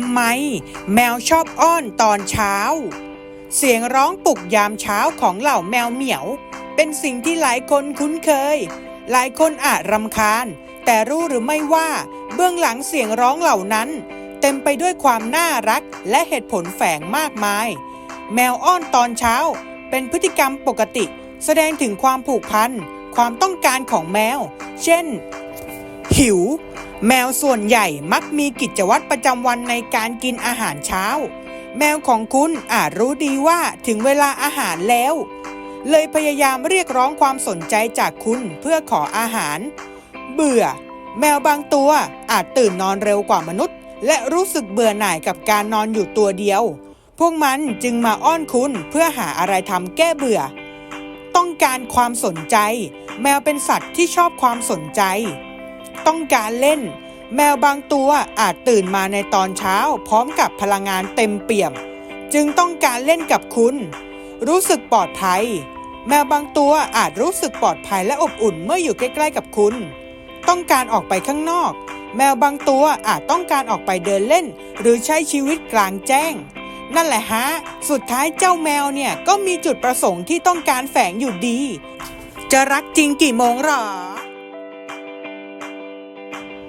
ำไม แมวชอบอ้อนตอนเช้า เสียงร้องปลุกยามเช้าของเหล่าแมวเหมียว เป็นสิ่งที่หลายคนคุ้นเคย หลายคนอาจรำคาญ แต่รู้หรือไม่ว่า เบื้องหลังเสียงร้องเหล่านั้น เต็มไปด้วยความน่ารักและเหตุผลแฝงมากมาย แมวอ้อนตอนเช้า เป็นพฤติกรรมปกติ แสดงถึงความผูกพัน ความต้องการของแมว เช่น หิว แมวส่วนใหญ่มักมีกิจวัตรประจำวันในการกินอาหารเช้า แมวของคุณอาจรู้ดีว่าถึงเวลาอาหารแล้ว เลยพยายามเรียกร้องความสนใจจากคุณเพื่อขออาหาร เบื่อ แมวบางตัวอาจตื่นนอนเร็วกว่ามนุษย์ และรู้สึกเบื่อหน่ายกับการนอนอยู่ตัวเดียว พวกมันจึงมาอ้อนคุณเพื่อหาอะไรทำแก้เบื่อ ต้องการความสนใจ แมวเป็นสัตว์ที่ชอบความสนใจ ต้องการเล่น แมวบางตัวอาจตื่นมาในตอนเช้า พร้อมกับพลังงานเต็มเปี่ยม จึงต้องการเล่นกับคุณ รู้สึกปลอดภัย แมวบางตัวอาจรู้สึกปลอดภัยและอบอุ่นเมื่ออยู่ใกล้ๆกับคุณ ต้องการออกไปข้างนอก แมวบางตัวอาจต้องการออกไปเดินเล่น หรือใช้ชีวิตกลางแจ้ง นั่นแหละฮะ สุดท้ายเจ้าแมวเนี่ยก็มีจุดประสงค์ที่ต้องการแฝงอยู่ดี จะรักจริงกี่โมงหรอ